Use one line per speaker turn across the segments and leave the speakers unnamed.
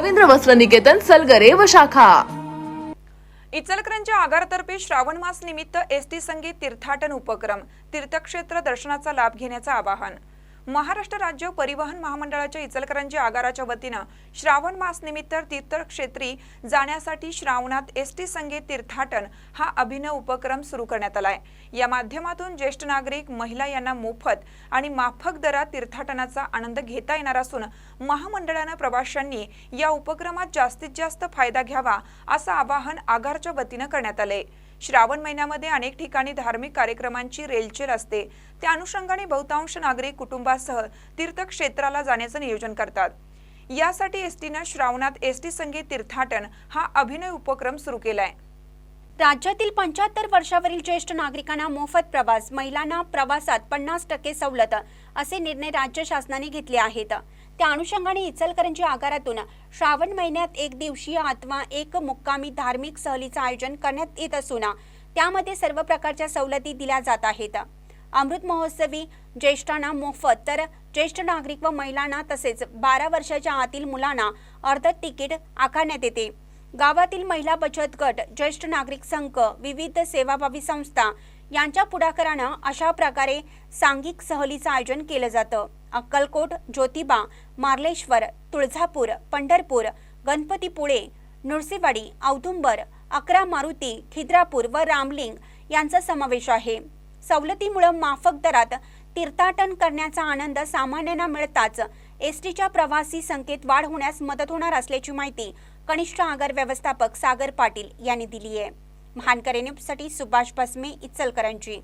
रवींद्र वस्त्र निकेतन सलगरे व शाखा.
इचलकरंजी आगारातर्फे श्रावण मास निमित्त एस टी संगीत तीर्थाटन उपक्रम तीर्थक्षेत्र दर्शनाचा लाभ घेण्याचं आवाहन. महाराष्ट्र राज्य परिवहन महामंडळाच्या इचलकरंजी आगाराच्या वतीनं श्रावण मास निमित्त तीर्थक्षेत्री जाण्यासाठी श्रावणात एस टी संगीत तीर्थाटन हा अभिनव उपक्रम सुरू करण्यात आलाय. या माध्यमातून ज्येष्ठ नागरिक महिला यांना मोफत आणि माफक दरात तीर्थाटनाचा आनंद घेता येणार असून महामंडळानं प्रवाशांनी या उपक्रमात जास्तीत जास्त फायदा घ्यावा असं आवाहन आगारच्या वतीनं करण्यात आलंय. श्रावण महिन्यामध्ये अनेक ठिकाणी धार्मिक कार्यक्रमांची रेलचेल असते. त्या अनुषंगाने बहुतांश नागरिक कुटुंबासह तीर्थक्षेत्राला जाण्याचं नियोजन करतात. यासाठी एसटीनं श्रावणात एसटी संगीत तीर्थाटन हा अभिनय उपक्रम सुरू केलाय.
राज्यातील पंच्याहत्तर वर्षावरील ज्येष्ठ नागरिकांना मोफत प्रवास महिलांना प्रवासात पन्नास टक्के सवलत असे निर्णय राज्य शासनाने घेतले आहेत. त्या अनुषंगाने इचलकरंजी आगारातून श्रावण महिन्यात एक दिवसीय अथवा एक मुक्कामी धार्मिक सहलीचं आयोजन करण्यात येत असून त्यामध्ये सर्व प्रकारच्या सवलती दिल्या जात आहेत. अमृत महोत्सवी ज्येष्ठांना मोफत तर ज्येष्ठ नागरिक व महिलांना तसेच बारा वर्षाच्या आतील मुलांना अर्ध तिकीट आकारण्यात येते. गावातील महिला बचत गट ज्येष्ठ नागरिक संघ विविध सेवाभावी संस्था यांच्या पुढाकारानं अशा प्रकारे सांघिक सहलीचं आयोजन केलं जातं. अक्कलकोट ज्योतिबा मार्लेश्वर तुळजापूर पंढरपूर गणपतीपुळे नृसिंहवाडी औदुंबर अकरा मारुती खिद्रापूर व रामलिंग यांचा समावेश आहे. सवलतीमुळे माफक दरात तीर्थाटन करण्याचा आनंद सामान्यांना मिळताच एसटीच्या प्रवासी संख्येत वाढ होण्यास मदत होणार असल्याची माहिती कनिष्ठ आगार व्यवस्थापक सागर पाटील यांनी दिली आहे. महानकरे न्यूजसाठी सुभाष भस्मे इचलकरांची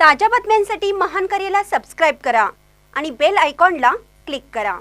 ताज्या बातम्यांसाठी महानकरेला सबस्क्राईब करा आणि बेल आयकॉनला क्लिक करा.